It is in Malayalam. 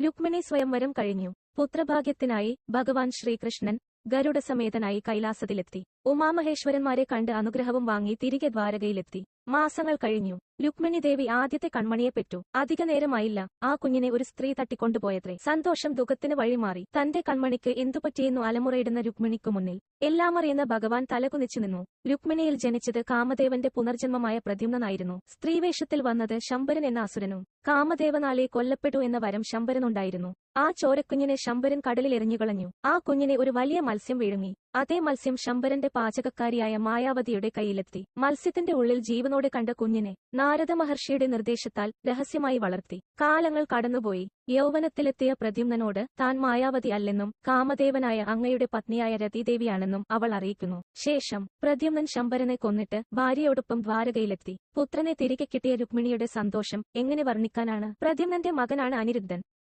രുക്മിണി സ്വയംവരം കഴിഞ്ഞു. പുത്രഭാഗ്യത്തിനായി ഭഗവാൻ ശ്രീകൃഷ്ണൻ ഗരുഡസമേതനായി കൈലാസത്തിലെത്തി. ഉമാമഹേശ്വരന്മാരെ കണ്ട് അനുഗ്രഹവും വാങ്ങി തിരികെ ദ്വാരകയിലെത്തി. മാസങ്ങൾ കഴിഞ്ഞു. രുക്മിണി ദേവി ആദ്യത്തെ കൺമണിയെ പെറ്റു. അധിക നേരമായില്ല. ആ കുഞ്ഞിനെ ഒരു സ്ത്രീ തട്ടിക്കൊണ്ടുപോയത്രേ. സന്തോഷം ദുഃഖത്തിന് വഴിമാറി. തന്റെ കൺമണിക്ക് എന്തുപറ്റിയെന്നു അലമുറയിടുന്ന രുക്മിണിക്കു മുന്നിൽ. എല്ലാം അറിയുന്ന ഭഗവാൻ തലകുനിച്ചു നിന്നു. രുക്മിണിയിൽ ജനിച്ചത് കാമദേവന്റെ പുനർജന്മമായ പ്രദ്യുമ്നായിരുന്നു സ്ത്രീവേഷത്തിൽ വന്നത് ശമ്പരൻ എന്ന അസുരനും. കാമദേവനാലെ കൊല്ലപ്പെട്ടു എന്ന വരം ശമ്പരനുണ്ടായിരുന്നു ആ ചോരക്കുഞ്ഞിനെ ശമ്പരൻ കടലിൽ എറിഞ്ഞുകളഞ്ഞു ആ കുഞ്ഞിനെ ഒരു വലിയ മത്സ്യം വിഴുങ്ങി. അതേ മത്സ്യം ശമ്പരന്റെ പാചകക്കാരിയായ മായാവതിയുടെ കയ്യിലെത്തി. മത്സ്യത്തിന്റെ ഉള്ളിൽ ജീവനോടെ കണ്ട കുഞ്ഞിനെ നാരദ മഹർഷിയുടെ നിർദ്ദേശത്താൽ രഹസ്യമായി വളർത്തി. കാലങ്ങൾ കടന്നുപോയി. യൗവനത്തിലെത്തിയ പ്രദ്യുമ്നനോട് താൻ മായാവതി അല്ലെന്നും കാമദേവനായ അങ്ങയുടെ പത്നിയായ രതിദേവിയാണെന്നും അവൾ അറിയിക്കുന്നു. ശേഷം പ്രദ്യുമ്നൻ ശമ്പരനെ കൊന്നിട്ട് ഭാര്യയോടൊപ്പം ദ്വാരകയിലെത്തി. പുത്രനെ തിരികെ കിട്ടിയ രുക്മിണിയുടെ സന്തോഷം എങ്ങനെ വർണിക്കാനാണ്? പ്രദ്യുമ്നന്റെ മകനാണ് അനിരുദ്ധൻ.